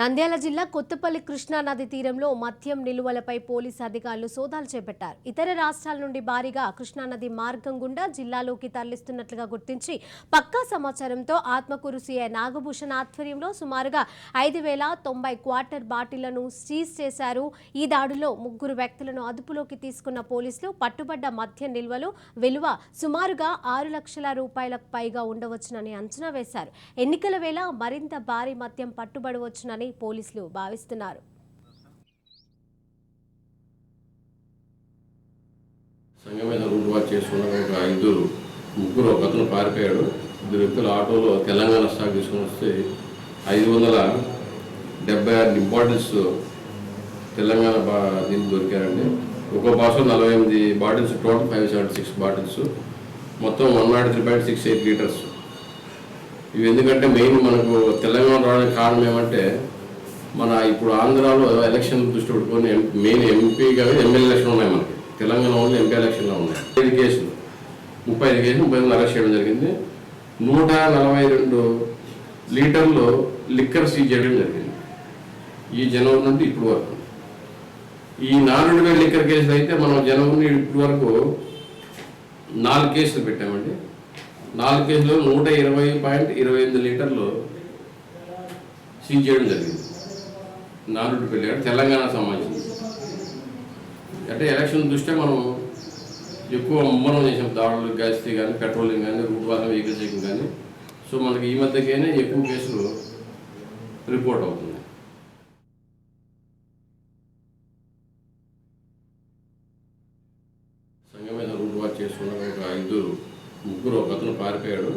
నంద్యాల జిల్లా కొత్తపల్లి కృష్ణా నది తీరంలో మద్యం నిలువలపై పోలీసు అధికారులు సోదాలు చేపట్టారు. ఇతర రాష్ట్రాల నుండి భారీగా కృష్ణానది మార్గం గుండా జిల్లాలోకి తరలిస్తున్నట్లుగా గుర్తించి పక్కా సమాచారంతో ఆత్మకూరు సీఐ నాగభూషణ్ ఆధ్వర్యంలో సుమారుగా ఐదు వేల తొంభై క్వార్టర్ బాటిళ్ళను సీజ్ చేశారు. ఈ దాడిలో ముగ్గురు వ్యక్తులను అదుపులోకి తీసుకున్న పోలీసులు పట్టుబడ్డ మద్యం నిల్వలు విలువ సుమారుగా ఆరు లక్షల రూపాయలకు పైగా ఉండవచ్చునని అంచనా వేశారు. ఎన్నికల వేళ మరింత భారీ మద్యం పట్టుబడవచ్చునని పోలీసులు భావిస్తున్నారు. సంఘమైన రూట్ వాచ్ చేసుకున్న ఒక ఇద్దరు ముగ్గురు ఒక అతను పారిపోయాడు. ఇద్దరు వ్యక్తులు ఆటోలో తెలంగాణ స్టాక్ తీసుకుని వస్తే ఐదు వందల డెబ్బై ఆరు బాటిల్స్ తెలంగాణ బా దీనికి దొరికారండి. ఒక్కో బాక్స్లో నలభై ఎనిమిది bottles total five seventy six bottles. మొత్తం one not three point six eight litres. ఇవి ఎందుకంటే మెయిన్ మనకు తెలంగాణ రావడానికి కారణం ఏమంటే మన ఇప్పుడు ఆంధ్రాలో ఎలక్షన్ దృష్టి పెట్టుకొని మెయిన్ ఎంపీగా ఎమ్మెల్యే ఎలక్షన్ ఉన్నాయి మనకి. తెలంగాణ ఓన్లీ ఎంపీ ఎలక్షన్లో ఉన్నాయి. ఐదు కేసులు. ముప్పై ఐదు కేసులు ముప్పై ఐదు అరెస్ట్ చేయడం జరిగింది. నూట నలభై రెండు లీటర్లు లిక్కర్ సీజ్ చేయడం జరిగింది. ఈ జనవరి నుండి ఇప్పుడు వరకు. ఈ నాలుగు వేల లిక్కర్ కేసులు అయితే మనం జనవరి ఇప్పుడు ఇప్పటి వరకు నాలుగు కేసులు పెట్టామండి. నాలుగు కేసులు నూట ఇరవై పాయింట్ ఇరవై ఎనిమిది లీటర్లు సీజ్ చేయడం జరిగింది. నాలుగుపల్లి అంటే తెలంగాణ సమాజం. అంటే ఎలక్షన్ దృష్ట్యా మనం ఎక్కువ మనం చేసాం. దాడులు గ్యాస్టీ కానీ పెట్రోలింగ్ కానీ రూట్ వాహనం వెహికల్ చేయడం కానీ సో మనకి ఈ మధ్యకైనా ఎక్కువ కేసులు రిపోర్ట్ అవుతుంది సంఘమైన రూట్ వాచ్ చేసుకున్న ఒక ఐదు ముగ్గురు ఒకతను పారిపోయాడు.